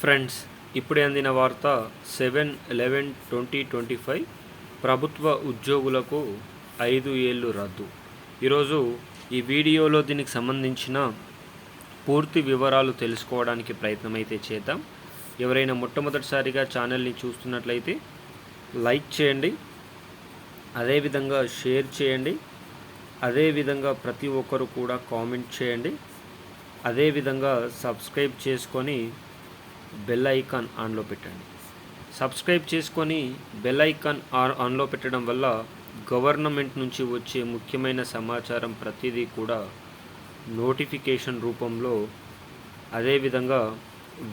Friends ఇప్పుడే అందిన వార్త seven eleven twenty twenty five. ప్రభుత్వ ఉద్యోగులకు ఐదు ఏళ్ళు రద్దు. ఈరోజు ఈ వీడియోలో దీనికి సంబంధించిన పూర్తి వివరాలు తెలుసుకోవడానికి ప్రయత్నం అయితే చేద్దాం. ఎవరైనా మొట్టమొదటిసారిగా ఛానల్ని చూస్తున్నట్లయితే లైక్ చేయండి అదేవిధంగా షేర్ చేయండి అదేవిధంగా ప్రతి ఒక్కరు కూడా కామెంట్ చేయండి అదేవిధంగా సబ్స్క్రైబ్ చేసుకొని బెల్ ఐకాన్ ఆన్లో పెట్టండి. సబ్స్క్రైబ్ చేసుకొని బెల్ ఐకాన్ ఆన్లో పెట్టడం వల్ల గవర్నమెంట్ నుంచి వచ్చే ముఖ్యమైన సమాచారం ప్రతిదీ కూడా నోటిఫికేషన్ రూపంలో అదేవిధంగా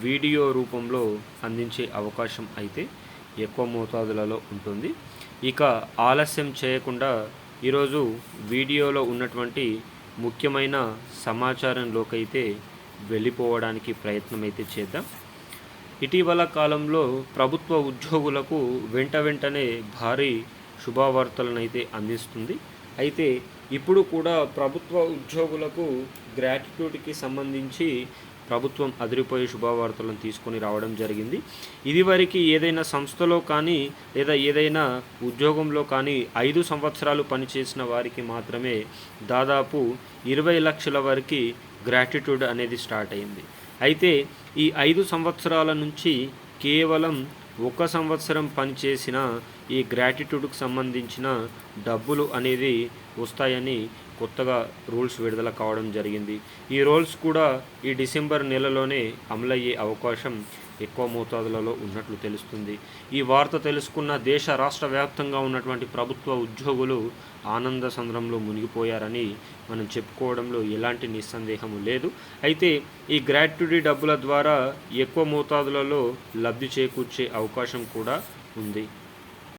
వీడియో రూపంలో అందించే అవకాశం అయితే ఎక్కువ మోతాదులలో ఉంటుంది. ఇక ఆలస్యం చేయకుండా ఈరోజు వీడియోలో ఉన్నటువంటి ముఖ్యమైన సమాచారంలోకైతే వెళ్ళిపోవడానికి ప్రయత్నం అయితే చేద్దాం. ఇటీవల కాలంలో ప్రభుత్వ ఉద్యోగులకు వెంట వెంటనే భారీ శుభవార్తలనైతే అందిస్తుంది. అయితే ఇప్పుడు కూడా ప్రభుత్వ ఉద్యోగులకు గ్రాట్యుటీకి సంబంధించి ప్రభుత్వం అదిరిపోయే శుభవార్తలను తీసుకొని రావడం జరిగింది. ఇదివరకు ఏదైనా సంస్థలో కానీ లేదా ఏదైనా ఉద్యోగంలో కానీ ఐదు సంవత్సరాలు పనిచేసిన వారికి మాత్రమే దాదాపు ఇరవై లక్షల వరకు గ్రాటిట్యూడ్ అనేది స్టార్ట్ అయింది. అయితే ఈ ఐదు సంవత్సరాల నుంచి కేవలం ఒక సంవత్సరం పనిచేసిన ఈ గ్రాటిట్యూడ్కి సంబంధించిన డబ్బులు అనేది వస్తాయని కొత్తగా రూల్స్ విడుదల కావడం జరిగింది. ఈ రూల్స్ కూడా ఈ డిసెంబర్ నెలలోనే అమలయ్యే అవకాశం ఎక్కువ మోతాదులలో ఉన్నట్లు తెలుస్తుంది. ఈ వార్త తెలుసుకున్న దేశ రాష్ట్ర వ్యాప్తంగా ఉన్నటువంటి ప్రభుత్వ ఉద్యోగులు ఆనంద సంద్రంలో మునిగిపోయారని మనం చెప్పుకోవడంలో ఎలాంటి నిస్సందేహము లేదు. అయితే ఈ గ్రాట్యుటీ డబ్బుల ద్వారా ఎక్కువ మోతాదులలో లబ్ధి చేకూర్చే అవకాశం కూడా ఉంది.